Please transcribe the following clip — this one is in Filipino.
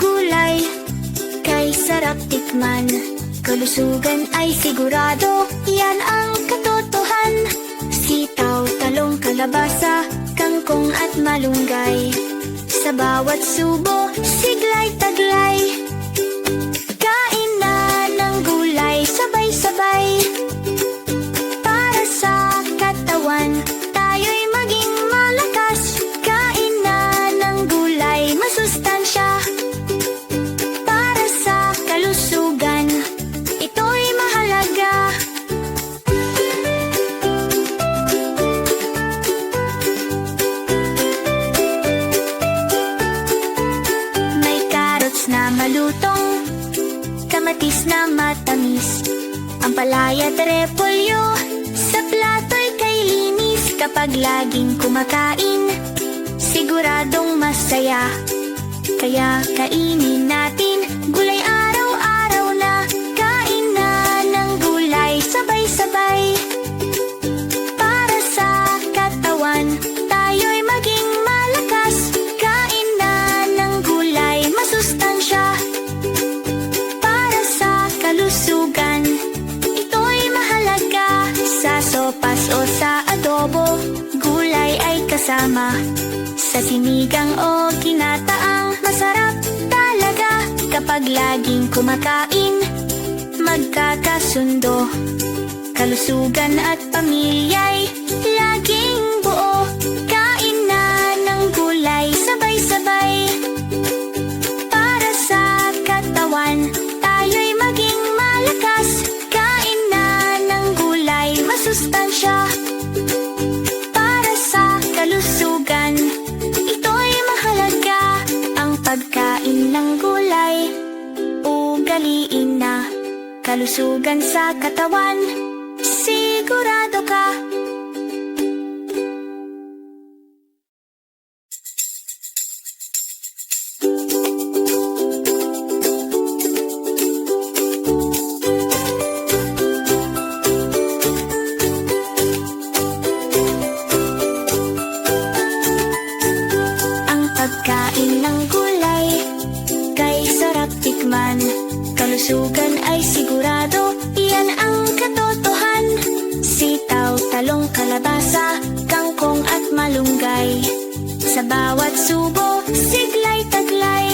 gulay. Kay sarap tikman. Kalusugan ay sigurado. Yan ang katotohan. Sitaw, talong, kalabasa Kangkong at malunggay. Sa bawat subo, siglay-taglay. Malutong Kamatis na matamis. Ang palaya at repolyo Sa plato'y kay linis. Kapag laging kumakain Siguradong masaya. Kaya kainin natin kasama. Sa sinigang o kinataang Masarap talaga. Kapag laging kumakain Magkakasundo. Kalusugan at pamilya'y Laging Kalusugan sa katawan Sigurado ka. Ang pagkain ng gulay Kay sarap tikman. Kalusugan Sa bawat subo. Siglay, taglay